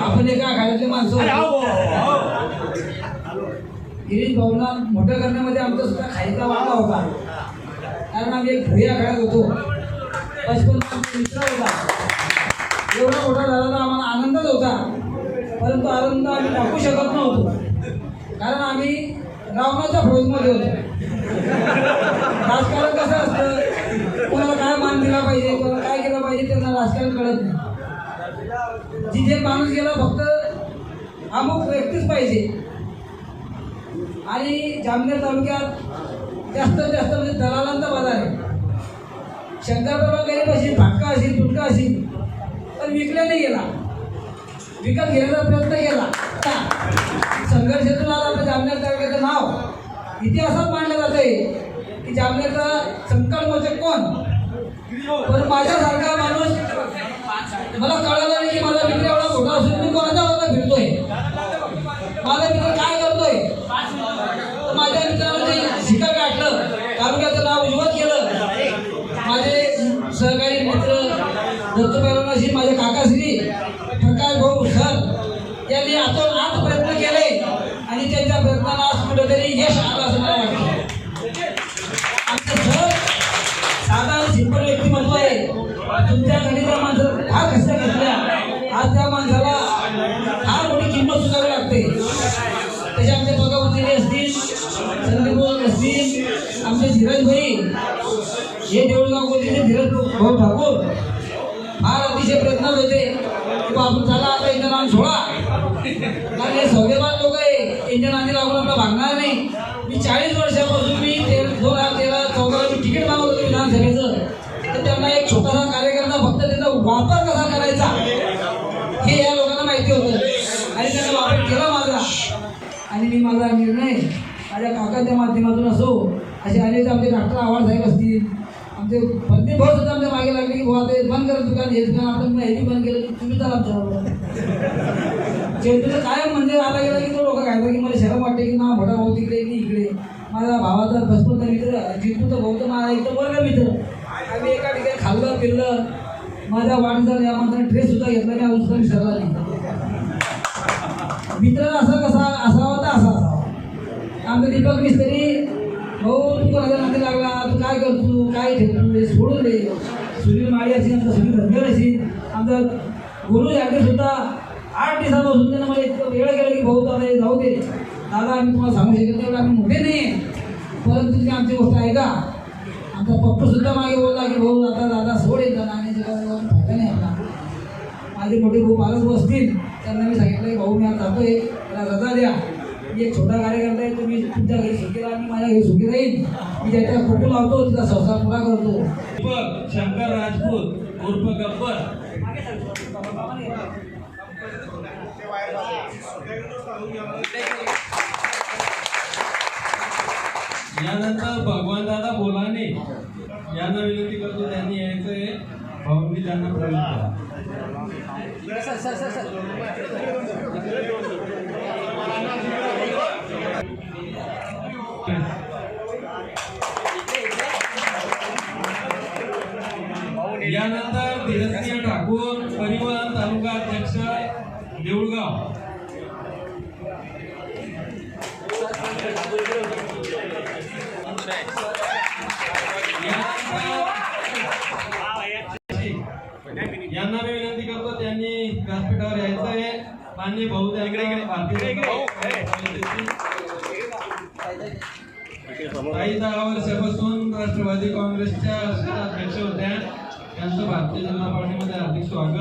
आपण एका घरातले माणसं हो, हो, हो. गिरीश भाऊला मोठं करण्यामध्ये आमचा सुद्धा खायचा वाटा होता. कारण आम्ही एक भुया खेळत होतो. बचपन मित्र होता. एवढा मोठा झाला तर आम्हाला आनंदच होता. परंतु आनंद आम्ही टाकू शकत नव्हतो. कारण आम्ही रावणाच्या फौजमध्ये होतो. माणूस गेला फक्त अमुक व्यक्तीच पाहिजे. आणि जामनेर तालुक्यात जास्तीत जास्त म्हणजे दलालांचा बाजार आहे. शंकरबाबा गरीब असेल फाटका असेल तुटका असेल पण विकला नाही गेला. विकत घेण्याचा प्रयत्न केला. संघर्षातून आज आपल्या जामनेर तालुक्याचं नाव. इतिहासात मांडलं जात आहे की जामनेरचा संकट संकटमोचक कोण? पण माझ्यासारखा माणूस मला कळलं यांनी आता आज प्रयत्न केले आणि त्यांच्या प्रयत्नाला आज कुठेतरी यश आलं असं मला वाटतं. आमचं सर साधा सिंपल व्यक्तिमत्व आहे. तुमच्या गणिता माणसं फार कष्ट घेतल्या. आज त्या माणसाला फार मोठी किंमत सुधारावी लागते. तसे आमचे बघावतीने असतील संदीप असतील आमचे धीरज भाई हे देऊळगाव गोदीचे धीरज भाऊ ठाकूर. फार अतिशय प्रयत्न होते. की चला आता इंजन नाव सोडा. कारण हे सौदेवान लोक आहे. इंजन आधी लागून आपला भागणार नाही. मी चाळीस वर्षापासून मी ते दोन हजार तेरा चौदाला मी तिकीट मागवलं होतं विधानसभेचं. तर त्यांना एक छोटासा कार्यकर्ता फक्त त्यांचा वापर कसा करायचा हे या लोकांना माहिती होतं. आणि त्यांना वापर केला माझा. आणि मी माझा निर्णय माझ्या काकाच्या माध्यमातून असो असे अनेक आमचे डॉक्टर आव्हाड साहेब असतील आमचे पत्नी भाऊ सुद्धा आमच्या मागे लागले की भाऊ आता बंद करा दुकान हे दुकान आता मी हेही बंद केलं की तुम्ही चला आमच्या चेतूचं काय म्हणजे आला गेला की तो लोक काय की मला शरम वाटते की ना मोठा भाऊ तिकडे की इकडे. माझा भावाचा बचपनचा मित्र जितूचा भाऊ तर माझा एकदम वर्ग मित्र. आम्ही एका ठिकाणी खाल्लं पिल्लं. माझ्या वाढदिवस या माणसाने ड्रेस सुद्धा घेतला नाही अजून शरला विसरला नाही मित्र असा कसा असावा तर असा असावा. आमचा दीपक मिस्त्री भाऊ तू कोणाच्या नाते लागला तू काय करतो काय ठेवतो हे सोडून दे. सुनील माळी असेल आमचा सुनील धनगर असेल. आमचा गुरु याकडे सुद्धा आठ दिवसापासून त्यानं मला इतकं वेळ गेलं की भाऊ दादा हे जाऊ दे. दादा आम्ही तुम्हाला सांगू शकत नाही आम्ही मोठे नाही. परंतु तुम्ही आमची गोष्ट आहे का आमचा पप्पू सुद्धा मागे बोलला की भाऊ आता दादा सोड येतात आणि त्याला फायदा नाही आपला. माझे मोठे भाऊ बालच बसतील. त्यांना मी सांगितलं की भाऊ मी आज जातोय. त्याला रजा द्या. मी एक छोटा कार्यकर्ता आहे तुम्ही तुमच्या घरी सुखी राहा मी माझ्या घरी सुखी राहील. मी ज्याच्या फोटो लावतो तिचा संसार पुरा करतो. शंकर राजपूत उर्फ गब्बर. यानंतर भगवानदादा बोलाने. यांना विनंती करतो त्यांनी यायचंय. भाऊंनी त्यांना प्रवेश यानंतर धीरजसिंह ठाकूर परिवहन तालुका अध्यक्ष देऊळगाव. यांना मी विनंती करतो त्यांनी व्यासपीठावर यायचं आहे. मान्य भाऊ त्यांना काही दहा वर्षापासून राष्ट्रवादी काँग्रेसच्या अध्यक्ष होत्या. त्यांचं भारतीय जनता पार्टीमध्ये हार्दिक स्वागत.